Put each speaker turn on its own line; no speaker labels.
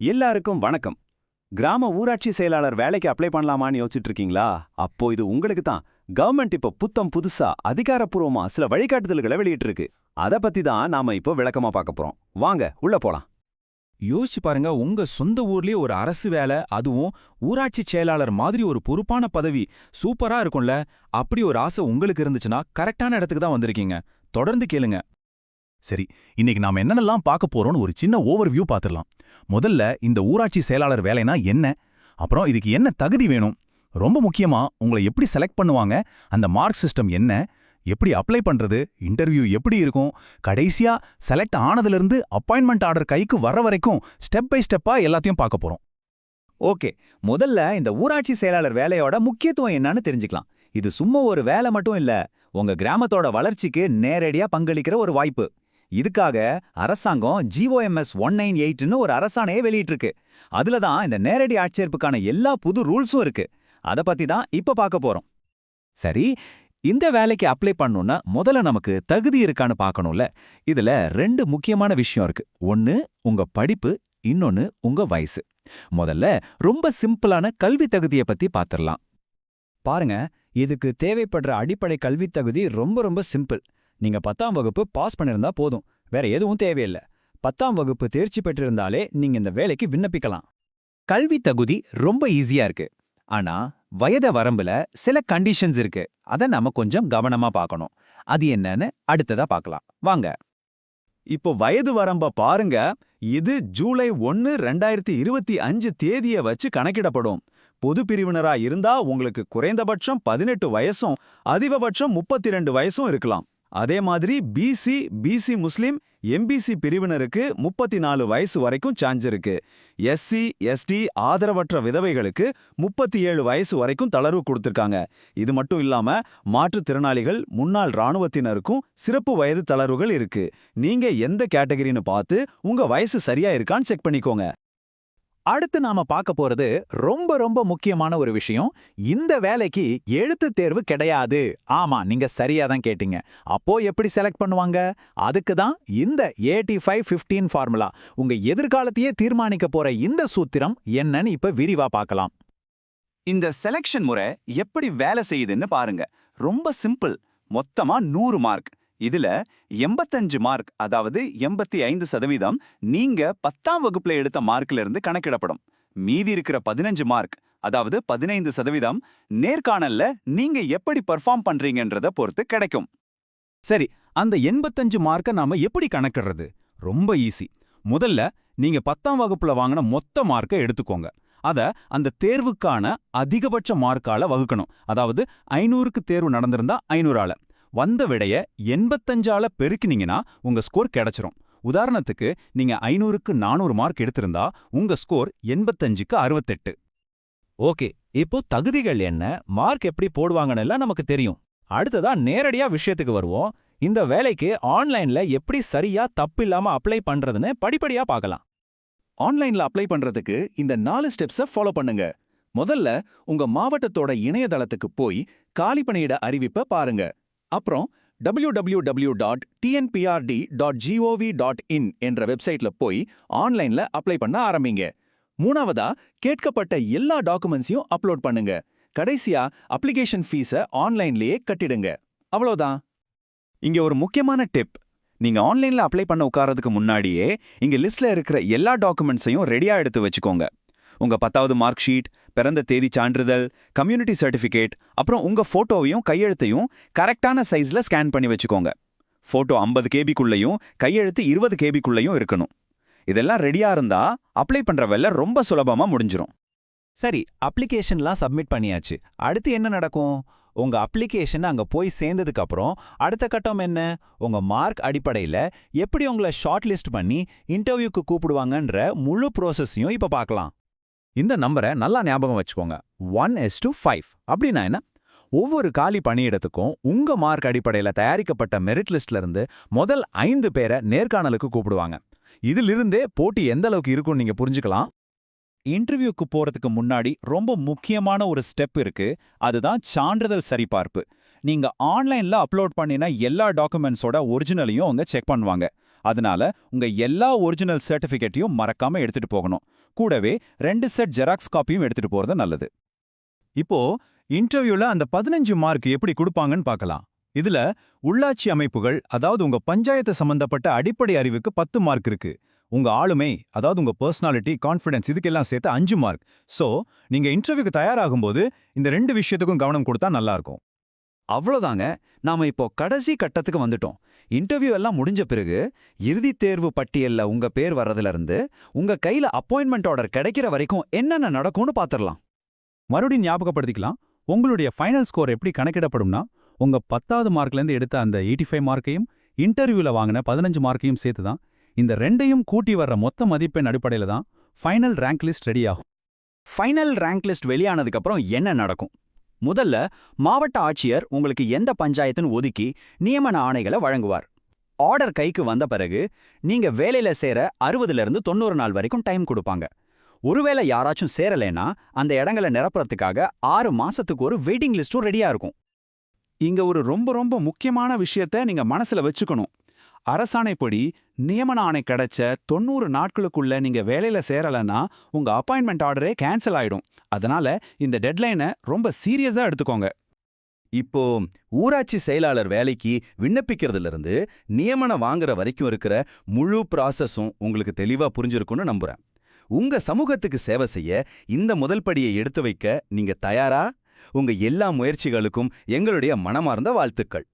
எல்லாருக்கும் வணக்கம். கிராம ஊராட்சி செயலாளர் வேலைக்கு அப்ளை பண்ணலாமான்னு யோசிச்சுட்டு இருக்கீங்களா அப்போ இது உங்களுக்கு தான் கவர்மெண்ட் இப்போ புத்தம் புதுசா அதிகாரப்பூர்வமா சில வழிகாட்டுதல்களை வெளியிட்டு இருக்கு அத பத்தி தான் நாம இப்போ விளக்கமா பார்க்க போறோம். வாங்க உள்ள போலாம்.
யோசிச்சு பாருங்க உங்க சொந்த ஊர்லயே ஒரு அரசு வேலை அதுவும் ஊராட்சி செயலாளர் மாதிரி ஒரு பொறுப்பான பதவி சூப்பரா இருக்கும்ல. அப்படி ஒரு ஆசை உங்களுக்கு இருந்துச்சுன்னா கரெக்டான இடத்துக்கு தான் வந்திருக்கீங்க. தொடர்ந்து கேளுங்க.
சரி இன்னைக்கு நாம என்னென்னலாம் பார்க்க போறோம்னு ஒரு சின்ன ஓவர்வியூ பார்த்துடலாம். முதல்ல இந்த ஊராட்சி செயலாளர் வேலைனா என்ன? அப்புறம் இதுக்கு என்ன தகுதி வேணும்? ரொம்ப முக்கியமா உங்களை எப்படி செலக்ட் பண்ணுவாங்க? அந்த மார்க் சிஸ்டம் என்ன? எப்படி அப்ளை பண்றது? இன்டர்வியூ எப்படி இருக்கும்? கடைசியா செலக்ட் ஆனதுலேருந்து அப்பாயின்மெண்ட் ஆர்டர் கைக்கு வர வரைக்கும் ஸ்டெப் பை ஸ்டெப்பா எல்லாத்தையும் பார்க்க போறோம்.
ஓகே முதல்ல இந்த ஊராட்சி செயலாளர் வேலையோட முக்கியத்துவம் என்னன்னு தெரிஞ்சுக்கலாம். இது சும்மா ஒரு வேலை மட்டும் இல்ல உங்க கிராமத்தோட வளர்ச்சிக்கு நேரடியா பங்களிக்கிற ஒரு வாய்ப்பு. இதுக்காக அரசாங்கம் ஜிஓஎம்எஸ் ஒன் நைன் எயிட்னு ஒரு அரசாணையை வெளியிட்டிருக்கு. அதுல தான் இந்த நேரடி ஆட்சேர்ப்புக்கான எல்லா புது ரூல்ஸும் இருக்கு. அத பத்தி தான் இப்ப பார்க்க போறோம். சரி இந்த வேலைக்கு அப்ளை பண்ணணும்னா முதல்ல நமக்கு தகுதி இருக்கான்னு பார்க்கணும்ல. இதுல ரெண்டு முக்கியமான விஷயம் இருக்கு. ஒன்னு உங்க படிப்பு இன்னொன்னு உங்க வயசு. முதல்ல ரொம்ப சிம்பிளான கல்வி தகுதியை பத்தி பாத்திரலாம்
பாருங்க இதுக்கு தேவைப்படுற அடிப்படை கல்வித் தகுதி ரொம்ப ரொம்ப சிம்பிள். நீங்க பத்தாம் வகுப்பு பாஸ் பண்ணிருந்தா போதும். வேற எதுவும் தேவையில்லை. பத்தாம் வகுப்பு தேர்ச்சி பெற்றிருந்தாலே நீங்க இந்த வேலைக்கு விண்ணப்பிக்கலாம்.
கல்வி தகுதி ரொம்ப ஈஸியா இருக்கு. ஆனா வயத வரம்புல சில கண்டிஷன்ஸ் இருக்கு. அத நாம கொஞ்சம் கவனமா பார்க்கணும். அது என்னன்னு அடுத்ததா பார்க்கலாம். வாங்க.
இப்போ வயது வரம்ப பாருங்க. இது ஜூலை ஒன்னு ரெண்டாயிரத்தி இருபத்தி அஞ்சு தேதியை வச்சு கணக்கிடப்படும். பொது பிரிவினரா இருந்தா உங்களுக்கு குறைந்தபட்சம் பதினெட்டு வயசும் அதிகபட்சம் முப்பத்தி ரெண்டு வயசும் இருக்கலாம். அதே மாதிரி பிசி பிசி முஸ்லிம் எம்பிசி பிரிவினருக்கு முப்பத்தி நாலு வயசு வரைக்கும் சான்ஸ் இருக்கு. எஸ்சி எஸ்டி ஆதரவற்ற விதவைகளுக்கு முப்பத்தி ஏழு வயசு வரைக்கும் தளர்வு கொடுத்திருக்காங்க. இது மட்டும் இல்லாம மாற்றுத்திறனாளிகள் முன்னாள் இராணுவத்தினருக்கும் சிறப்பு வயது தளர்வுகள் இருக்கு. நீங்க எந்த கேட்டகரின்னு பார்த்து உங்க வயசு சரியா இருக்கான்னு செக் பண்ணிக்கோங்க.
அடுத்து நாம பார்க்க போறது ரொம்ப ரொம்ப முக்கியமான ஒரு விஷயம். இந்த வேலைக்கு எழுத்து தேர்வு கிடையாது. ஆமா நீங்க சரியா தான் கேட்டீங்க. அப்போ எப்படி செலக்ட் பண்ணுவாங்க? அதுக்கு தான் இந்த ஏடி ஃபைவ் ஃபிஃப்டீன் ஃபார்முலா உங்க எதிர்காலத்தையே தீர்மானிக்க போற இந்த சூத்திரம் என்னன்னு இப்ப விரிவா பார்க்கலாம்.
இந்த செலக்ஷன் முறை எப்படி வேலை செய்யுதுன்னு பாருங்க. ரொம்ப சிம்பிள் மொத்தமா நூறு மார்க் இதுல எண்பத்தஞ்சு மார்க் அதாவது எண்பத்தி ஐந்து சதவீதம் நீங்க பத்தாம் வகுப்புல எடுத்த மார்க்ல இருந்து கணக்கிடப்படும். மீதி இருக்கிற பதினஞ்சு மார்க் அதாவது பதினைந்து சதவீதம் நேர்காணல்ல நீங்க எப்படி பெர்ஃபார்ம் பண்றீங்கன்றத பொறுத்து கிடைக்கும்.
சரி அந்த எண்பத்தஞ்சு மார்க்கை நாம எப்படி கணக்கிடுறது? ரொம்ப ஈஸி முதல்ல நீங்க பத்தாம் வகுப்புல வாங்கின மொத்த மார்க்கை எடுத்துக்கோங்க. அத அந்த தேர்வுக்கான அதிகபட்ச மார்க்கால வகுக்கணும். அதாவது ஐநூறுக்கு தேர்வு நடந்திருந்தா ஐநூறால. வந்த விடைய எண்பத்தஞ்சால பெருக்கினீங்கன்னா உங்க ஸ்கோர் கிடைச்சிரும். உதாரணத்துக்கு நீங்க ஐநூறுக்கு நானூறு மார்க் எடுத்திருந்தா உங்க ஸ்கோர் எண்பத்தஞ்சுக்கு அறுபத்தெட்டு
ஓகே இப்போ தகுதிகள் என்ன? மார்க் எப்படி போடுவாங்கன்னு எல்லாம் நமக்கு தெரியும். அடுத்ததா நேரடியா விஷயத்துக்கு வருவோம். இந்த வேலைக்கு ஆன்லைன்ல எப்படி சரியா தப்பில்லாம அப்ளை பண்றதுன்னு படிப்படியா பார்க்கலாம்.
ஆன்லைன்ல அப்ளை பண்றதுக்கு இந்த நாலு ஸ்டெப்ஸை ஃபாலோ பண்ணுங்க. முதல்ல உங்க மாவட்டத்தோட இணையதளத்துக்கு போய் காலி பணியிட அறிவிப்பை பாருங்க. அப்புறம் W W W dot TNPRD dot G O V dot in என்ற வெப்சைட்ல போய் ஆன்லைன்ல அப்ளை பண்ண ஆரம்பிங்க. மூணாவதா கேட்கப்பட்ட எல்லா டாக்குமெண்ட்ஸையும் அப்லோட் பண்ணுங்க. கடைசியா அப்ளிகேஷன் ஃபீஸை ஆன்லைன்லயே கட்டிடுங்க. அவ்வளோதான். இங்க ஒரு முக்கியமான டிப் நீங்க ஆன்லைன்ல அப்ளை பண்ண உட்காரதுக்கு முன்னாடியே இங்க லிஸ்ட்ல இருக்கிற எல்லா டாக்குமெண்ட்ஸையும் ரெடியா எடுத்து வச்சுக்கோங்க. உங்க பத்தாவது மார்க் ஷீட் பிறந்த தேதி சான்றிதழ் கம்யூனிட்டி சர்டிஃபிகேட் அப்புறம் உங்க ஃபோட்டோவையும் கையெழுத்தையும் கரெக்டான சைஸ்ல ஸ்கேன் பண்ணி வச்சுக்கோங்க. ஃபோட்டோ ஐம்பது கேபிக்குள்ளேயும் கையெழுத்து இருபது கேபிக்குள்ளேயும் இருக்கணும். இதெல்லாம் ரெடியா இருந்தா அப்ளை பண்ணுற வேலை ரொம்ப சுலபமா முடிஞ்சிரும்.
சரி அப்ளிகேஷன்லாம் சப்மிட் பண்ணியாச்சு. அடுத்து என்ன நடக்கும்? உங்க அப்ளிகேஷன் அங்க போய் சேர்ந்ததுக்கப்புறம் அடுத்த கட்டம் என்ன? உங்க மார்க் அடிப்படையில எப்படி உங்களை ஷார்ட் லிஸ்ட் பண்ணி இன்டர்வியூக்கு கூப்பிடுவாங்கன்ற முழு ப்ரோசஸையும் இப்ப பார்க்கலாம். இந்த நம்பரை நல்லா ஞாபகம் வச்சுக்கோங்க. ஒன் எஸ் டு ஃபைவ் அப்படின்னா என்ன? ஒவ்வொரு காலி பணியிடத்துக்கும் உங்க மார்க் அடிப்படையில தயாரிக்கப்பட்ட மெரிட் லிஸ்ட்ல இருந்து முதல் ஐந்து பேரை நேர்காணலுக்கு கூப்பிடுவாங்க. இதிலிருந்தே போட்டி எந்த அளவுக்கு இருக்கும்னு நீங்க புரிஞ்சுக்கலாம். இன்டர்வியூக்கு போறதுக்கு முன்னாடி ரொம்ப முக்கியமான ஒரு ஸ்டெப் இருக்கு. அதுதான் சான்றிதழ் சரிபார்ப்பு. நீங்க ஆன்லைன்ல அப்லோட் பண்ணின எல்லா டாக்குமெண்ட்ஸோட ஒரிஜினலையும் அவங்க செக் பண்ணுவாங்க. அதனால உங்க எல்லா ஒரிஜினல் சர்டிஃபிகேட்டையும் மறக்காம எடுத்துட்டு போகணும்.
கூடவே ரெண்டு செட் ஜெராக்ஸ் காப்பியும் எடுத்துட்டு போறது நல்லது.
இப்போ இன்டர்வியூல அந்த பதினஞ்சு மார்க் எப்படி கொடுப்பாங்கன்னு பார்க்கலாம். இதுல உள்ளாட்சி அமைப்புகள் அதாவது உங்க பஞ்சாயத்து சம்பந்தப்பட்ட அடிப்படை அறிவுக்கு பத்து மார்க் இருக்கு. உங்க ஆளுமை அதாவது உங்க பர்சனாலிட்டி கான்ஃபிடன்ஸ் இதுக்கெல்லாம் சேர்த்து அஞ்சு மார்க் சோ நீங்க இன்டர்வியூக்கு தயாராகும்போது இந்த ரெண்டு விஷயத்துக்கும் கவனம் கொடுத்தா நல்லா இருக்கும்.
அவ்வளோதாங்க நாம இப்போ கடைசி கட்டத்துக்கு வந்துட்டோம். இன்டர்வியூ எல்லாம் முடிஞ்ச பிறகு இறுதித் தேர்வு பட்டியல்ல உங்க பேர் வர்றதுல இருந்து உங்க கையில அப்பாயின்மெண்ட் ஆர்டர் கிடைக்கிற வரைக்கும் என்னென்ன நடக்கும்னு பார்த்துடலாம்
மறுபடியும் ஞாபகப்படுத்திக்கலாம். உங்களுடைய ஃபைனல் ஸ்கோர் எப்படி கணக்கிடப்படும்னா உங்க பத்தாவது மார்க்லேருந்து எடுத்த அந்த எயிட்டி ஃபைவ் மார்க்கையும் இன்டர்வியூல வாங்கின பதினஞ்சு மார்க்கையும் சேர்த்து தான் இந்த ரெண்டையும் கூட்டி வர்ற மொத்த மதிப்பெண் அடிப்படையில் தான் ஃபைனல் ரேங்க் லிஸ்ட் ரெடி ஆகும்.
ஃபைனல் ரேங்க் லிஸ்ட் வெளியானதுக்கப்புறம் என்ன நடக்கும்? முதல்ல மாவட்ட ஆட்சியர் உங்களுக்கு எந்த பஞ்சாயத்துன்னு ஒதுக்கி நியமன ஆணைகளை வழங்குவார். ஆர்டர் கைக்கு வந்த பிறகு நீங்க வேலையில சேர அறுபதுலேருந்து தொண்ணூறு நாள் வரைக்கும் டைம் கொடுப்பாங்க. ஒருவேளை யாராச்சும் சேரலைன்னா அந்த இடங்களை நிரப்புறதுக்காக ஆறு மாசத்துக்கு ஒரு வெயிட்டிங் லிஸ்டும் ரெடியா இருக்கும்.
இங்க ஒரு ரொம்ப ரொம்ப முக்கியமான விஷயத்த நீங்க மனசுல வச்சுக்கணும். அரசாணைப்படி நியமன ஆணை கிடைச்ச தொண்ணூறு நாட்களுக்குள்ள நீங்க வேலையில சேரலன்னா உங்க அப்பாயின்மெண்ட் ஆர்டரே கேன்சல் ஆயிடும். அதனால இந்த டெட்லைனை ரொம்ப சீரியஸா எடுத்துக்கோங்க.
இப்போ ஊராட்சி செயலாளர் வேலைக்கு விண்ணப்பிக்கிறதுல இருந்து நியமனம் வாங்குற வரைக்கும் இருக்கிற முழு ப்ராசஸும் உங்களுக்கு தெளிவா புரிஞ்சிருக்கும்னு நம்புறேன். உங்க சமூகத்துக்கு சேவை செய்ய இந்த முதல் படியை எடுத்து வைக்க நீங்க தயாரா? உங்க எல்லா முயற்சிகளுக்கும் எங்களுடைய மனமார்ந்த வாழ்த்துக்கள்.